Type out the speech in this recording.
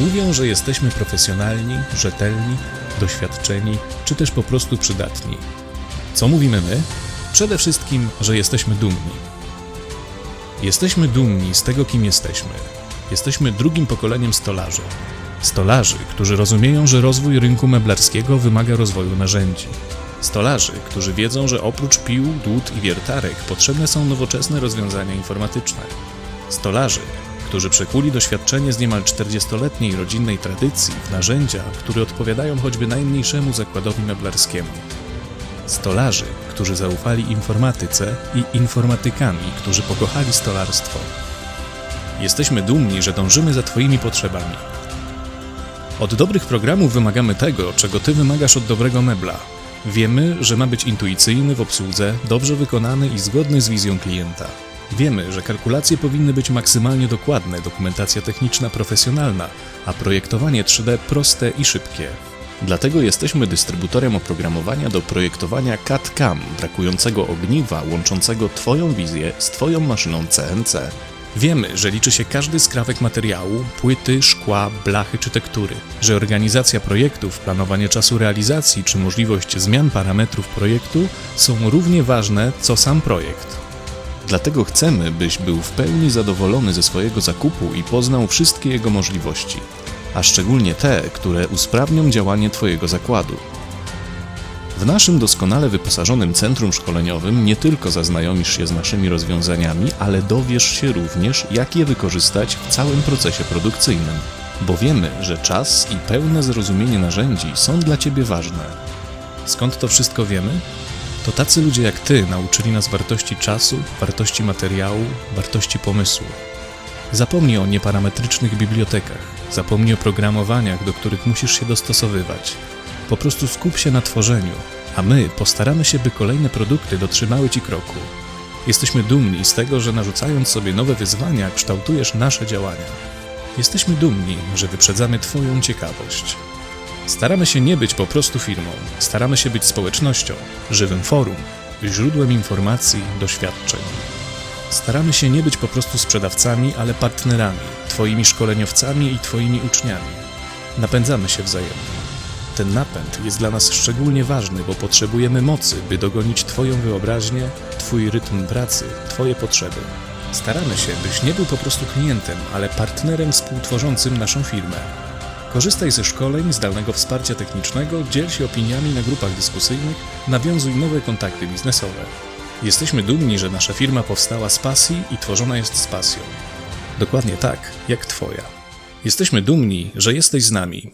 Mówią, że jesteśmy profesjonalni, rzetelni, doświadczeni, czy też po prostu przydatni. Co mówimy my? Przede wszystkim, że jesteśmy dumni. Jesteśmy dumni z tego, kim jesteśmy. Jesteśmy drugim pokoleniem stolarzy. Stolarzy, którzy rozumieją, że rozwój rynku meblarskiego wymaga rozwoju narzędzi. Stolarzy, którzy wiedzą, że oprócz pił, dłut i wiertarek potrzebne są nowoczesne rozwiązania informatyczne. Stolarzy, którzy przekuli doświadczenie z niemal 40-letniej rodzinnej tradycji w narzędzia, które odpowiadają choćby najmniejszemu zakładowi meblarskiemu. Stolarzy, którzy zaufali informatyce i informatykami, którzy pokochali stolarstwo. Jesteśmy dumni, że dążymy za Twoimi potrzebami. Od dobrych programów wymagamy tego, czego Ty wymagasz od dobrego mebla. Wiemy, że ma być intuicyjny w obsłudze, dobrze wykonany i zgodny z wizją klienta. Wiemy, że kalkulacje powinny być maksymalnie dokładne, dokumentacja techniczna profesjonalna, a projektowanie 3D proste i szybkie. Dlatego jesteśmy dystrybutorem oprogramowania do projektowania CAD-CAM, brakującego ogniwa łączącego Twoją wizję z Twoją maszyną CNC. Wiemy, że liczy się każdy skrawek materiału, płyty, szkła, blachy czy tektury, że organizacja projektów, planowanie czasu realizacji czy możliwość zmian parametrów projektu są równie ważne co sam projekt. Dlatego chcemy, byś był w pełni zadowolony ze swojego zakupu i poznał wszystkie jego możliwości, a szczególnie te, które usprawnią działanie Twojego zakładu. W naszym doskonale wyposażonym centrum szkoleniowym nie tylko zaznajomisz się z naszymi rozwiązaniami, ale dowiesz się również, jak je wykorzystać w całym procesie produkcyjnym, bo wiemy, że czas i pełne zrozumienie narzędzi są dla Ciebie ważne. Skąd to wszystko wiemy? To tacy ludzie jak Ty nauczyli nas wartości czasu, wartości materiału, wartości pomysłu. Zapomnij o nieparametrycznych bibliotekach, zapomnij o programowaniach, do których musisz się dostosowywać. Po prostu skup się na tworzeniu, a my postaramy się, by kolejne produkty dotrzymały Ci kroku. Jesteśmy dumni z tego, że narzucając sobie nowe wyzwania, kształtujesz nasze działania. Jesteśmy dumni, że wyprzedzamy Twoją ciekawość. Staramy się nie być po prostu firmą, staramy się być społecznością, żywym forum, źródłem informacji, doświadczeń. Staramy się nie być po prostu sprzedawcami, ale partnerami, Twoimi szkoleniowcami i Twoimi uczniami. Napędzamy się wzajemnie. Ten napęd jest dla nas szczególnie ważny, bo potrzebujemy mocy, by dogonić Twoją wyobraźnię, Twój rytm pracy, Twoje potrzeby. Staramy się, byś nie był po prostu klientem, ale partnerem współtworzącym naszą firmę. Korzystaj ze szkoleń, zdalnego wsparcia technicznego, dziel się opiniami na grupach dyskusyjnych, nawiązuj nowe kontakty biznesowe. Jesteśmy dumni, że nasza firma powstała z pasji i tworzona jest z pasją. Dokładnie tak, jak Twoja. Jesteśmy dumni, że jesteś z nami.